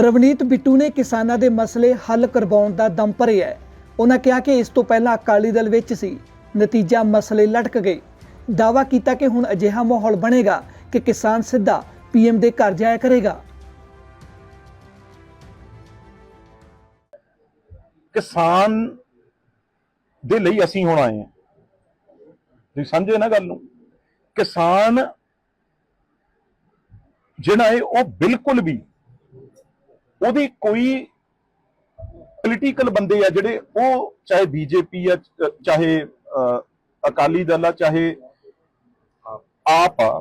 ਰਵਨੀਤ ਬਿੱਟੂ ਨੇ ਕਿਸਾਨਾਂ ਦੇ ਮਸਲੇ ਹੱਲ ਕਰਵਾਉਣ ਦਾ ਦਮ ਭਰਿਆ ਹੈ। ਉਹਨਾਂ ਕਿਹਾ ਕਿ ਇਸ ਤੋਂ ਪਹਿਲਾਂ ਅਕਾਲੀ ਦਲ ਵਿੱਚ ਸੀ। ਨਤੀਜਾ ਮਸਲੇ ਲਟਕ ਗਏ। ਦਾਵਾ ਕੀਤਾ ਕਿ ਹੁਣ ਅਜਿਹਾ ਮਾਹੌਲ ਬਣੇਗਾ ਕਿ ਕਿਸਾਨ ਸਿੱਧਾ ਪੀਐਮ ਦੇ ਘਰ ਜਾਇਆ ਕਰੇਗਾ। ਕਿਸਾਨ ਦੇ ਲਈ ਅਸੀਂ ਹੁਣ ਆਏ ਹਾਂ। ਤੁਸੀਂ ਸਮਝੇ ਨਾ ਗੱਲ ਨੂੰ? ਕਿਸਾਨ ਜਿਹੜਾ ਹੈ, ਉਹ ਬਿਲਕੁਲ ਵੀ ਉਹਦੀ ਕੋਈ ਪੋਲੀਟੀਕਲ ਬੰਦੇ ਆ ਜਿਹੜੇ ਉਹ ਚਾਹੇ ਬੀਜੇਪੀ ਆ, ਚਾਹੇ ਅਕਾਲੀ ਦਲ ਆ, ਚਾਹੇ ਆਪ ਆ,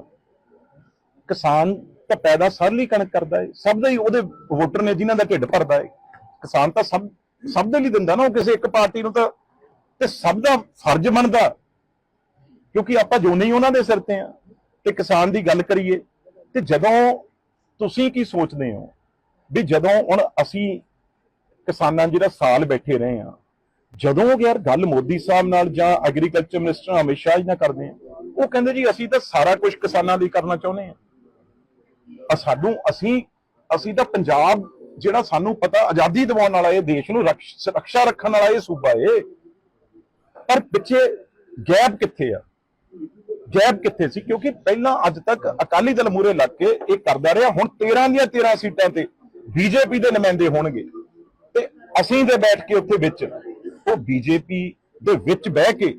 ਕਿਸਾਨ ਤਾਂ ਪੈਦਾ ਸਰਲੀ ਕਣਕ ਕਰਦਾ ਹੈ ਸਭ ਦਾ ਹੀ ਉਹਦੇ ਵੋਟਰ ਨੇ ਜਿਨ੍ਹਾਂ ਦਾ ਢਿੱਡ ਭਰਦਾ ਹੈ ਕਿਸਾਨ ਤਾਂ ਸਭ ਸਭ ਦੇ ਲਈ ਦਿੰਦਾ ਨਾ, ਉਹ ਕਿਸੇ ਇੱਕ ਪਾਰਟੀ ਨੂੰ ਤਾਂ, ਤੇ ਸਭ ਦਾ ਫਰਜ਼ ਬਣਦਾ। ਕਿਉਂਕਿ ਆਪਾਂ ਜੋ ਨਹੀਂ ਉਹਨਾਂ ਦੇ ਸਿਰ ਤੇ ਆ, ਤੇ ਕਿਸਾਨ ਦੀ ਗੱਲ ਕਰੀਏ, ਤੇ ਜਦੋਂ ਤੁਸੀਂ ਕੀ ਸੋਚਦੇ ਹੋ? ਵੀ ਜਦੋਂ ਹੁਣ ਅਸੀਂ ਕਿਸਾਨਾਂ ਜਿਹੜਾ ਸਾਲ ਬੈਠੇ ਰਹੇ ਆ ਜਦੋਂ ਯਾਰ ਗੱਲ ਮੋਦੀ ਸਾਹਿਬ ਨਾਲ ਜਾਂ ਐਗਰੀਕਲਚਰ ਮਿਨਿਸਟਰ ਅਮਿਤ ਸ਼ਾਹ ਜੀ ਨਾਲ ਕਰਦੇ ਆ ਉਹ ਕਹਿੰਦੇ ਜੀ ਅਸੀਂ ਤਾਂ ਸਾਰਾ ਕੁਝ ਕਿਸਾਨਾਂ ਲਈ ਕਰਨਾ ਚਾਹੁੰਦੇ ਆ ਆ ਸਾਨੂੰ ਅਸੀਂ ਅਸੀਂ ਤਾਂ ਪੰਜਾਬ ਜਿਹੜਾ ਸਾਨੂੰ ਪਤਾ ਆਜ਼ਾਦੀ ਦਿਵਾਉਣ ਵਾਲਾ ਇਹ ਦੇਸ਼ ਨੂੰ ਰਕਸ਼- ਰੱਖਿਆ ਰੱਖਣ ਵਾਲਾ ਇਹ ਸੂਬਾ ਏ। ਪਰ ਪਿੱਛੇ ਗੈਪ ਕਿੱਥੇ ਆ? ਗੈਪ ਕਿੱਥੇ ਸੀ? ਕਿਉਂਕਿ ਪਹਿਲਾਂ ਅੱਜ ਤੱਕ ਅਕਾਲੀ ਦਲ ਮੂਰੇ ਲੱਗ ਕੇ ਇਹ ਕਰਦਾ ਰਿਹਾ, ਹੁਣ 13 ਦੀਆਂ 13 ਸੀਟਾਂ ਤੇ ਬੀਜੇਪੀ ਦੇ ਨੁਮਾਇੰਦੇ ਹੋਣਗੇ। ਤੇ ਅਸੀਂ ਤੇ ਬੈਠ ਕੇ ਉੱਥੇ ਵਿੱਚ, ਉਹ ਬੀਜੇਪੀ ਦੇ ਵਿੱਚ ਬਹਿ ਕੇ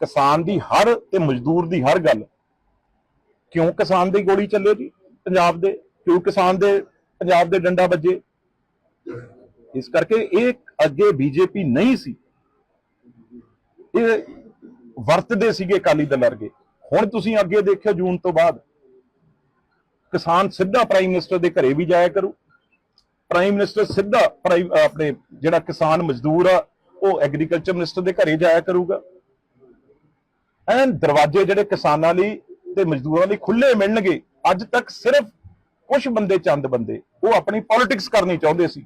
ਕਿਸਾਨ ਦੀ ਹਰ ਤੇ ਮਜ਼ਦੂਰ ਦੀ ਹਰ ਗੱਲ, ਕਿਉਂ ਕਿਸਾਨ ਦੀ ਗੋਲੀ ਚੱਲੇ ਜੀ ਪੰਜਾਬ ਦੇ? ਕਿਉਂ ਕਿਸਾਨ ਦੇ ਪੰਜਾਬ ਦੇ ਡੰਡਾ ਵੱਜੇ? ਇਸ ਕਰਕੇ ਇਹ ਅੱਗੇ ਬੀਜੇਪੀ ਨਹੀਂ ਸੀ। ਇਹ ਵਰਤਦੇ ਸੀਗੇ ਅਕਾਲੀ ਦਲ ਵਰਗੇ। ਹੁਣ ਤੁਸੀਂ ਅੱਗੇ ਦੇਖਿਓ ਜੂਨ ਤੋਂ ਬਾਅਦ, ਕਿਸਾਨ ਸਿੱਧਾ ਪ੍ਰਾਈਮ ਮਿਨਿਸਟਰ ਦੇ ਘਰੇ ਵੀ ਜਾਇਆ ਕਰੂ। ਪ੍ਰਾਈਮ ਮਿਨਿਸਟਰ ਸਿੱਧਾ ਆਪਣੇ ਜਿਹੜਾ ਕਿਸਾਨ ਮਜ਼ਦੂਰ ਆ, ਉਹ ਐਗਰੀਕਲਚਰ ਮਿਨਿਸਟਰ ਦੇ ਘਰੇ ਜਾਇਆ ਕਰੂਗਾ। ਐਨ ਦਰਵਾਜ਼ੇ ਜਿਹੜੇ ਕਿਸਾਨਾਂ ਲਈ ਤੇ ਮਜ਼ਦੂਰਾਂ ਲਈ ਖੁੱਲੇ ਮਿਲਣਗੇ। ਅੱਜ ਤੱਕ ਸਿਰਫ ਕੁਝ ਬੰਦੇ ਚੰਦ ਬੰਦੇ, ਉਹ ਆਪਣੀ ਪੋਲਿਟਿਕਸ ਕਰਨੀ ਚਾਹੁੰਦੇ ਸੀ।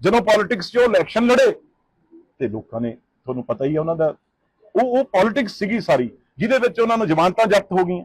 ਜਦੋਂ ਪੋਲਿਟਿਕਸ 'ਚ ਉਹ ਇਲੈਕਸ਼ਨ ਲੜੇ, ਤੇ ਲੋਕਾਂ ਨੇ, ਤੁਹਾਨੂੰ ਪਤਾ ਹੀ ਹੈ ਉਹਨਾਂ ਦਾ, ਉਹ ਉਹ ਪੋਲਿਟਿਕਸ ਸੀਗੀ ਸਾਰੀ, ਜਿਹਦੇ ਵਿੱਚ ਉਹਨਾਂ ਨੂੰ ਜ਼ਮਾਨਤਾਂ ਜ਼ਬਤ ਹੋ ਗਈਆਂ।